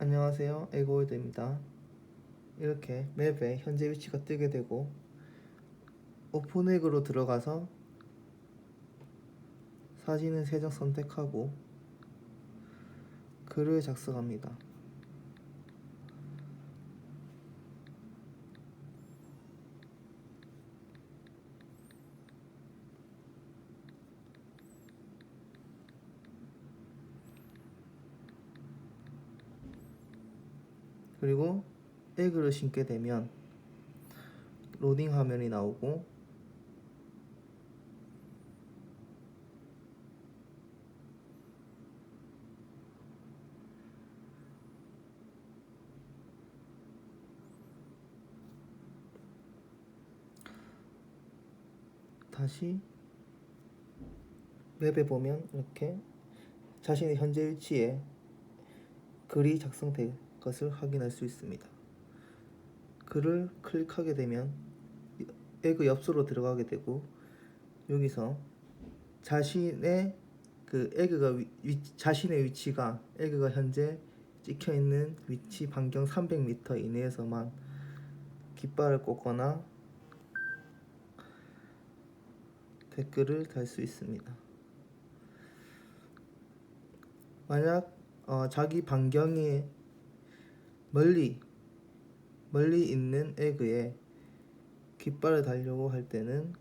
안녕하세요. 에고월드입니다. 이렇게 맵에 현재 위치가 뜨게 되고 오픈액으로 들어가서 사진을 세장 선택하고 글을 작성합니다 그리고 에그를 신게 되면 로딩 화면이 나오고 다시 맵에 보면 이렇게 자신의 현재 위치에 글이 작성될 것을 확인할 수 있습니다. 글을 클릭하게 되면 에그 엽서로 들어가게 되고 여기서 자신의 그 에그가 위, 위- 자신의 위치가 에그가 현재 찍혀 있는 위치 반경 300m 이내에서만 깃발을 꽂거나 댓글을 달 수 있습니다. 만약 어, 자기 반경이 멀리 멀리 있는 에그에 깃발을 달려고 할 때는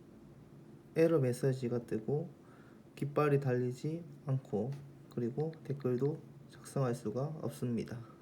에러 메시지가 뜨고 깃발이 달리지 않고 그리고 댓글도 작성할 수가 없습니다.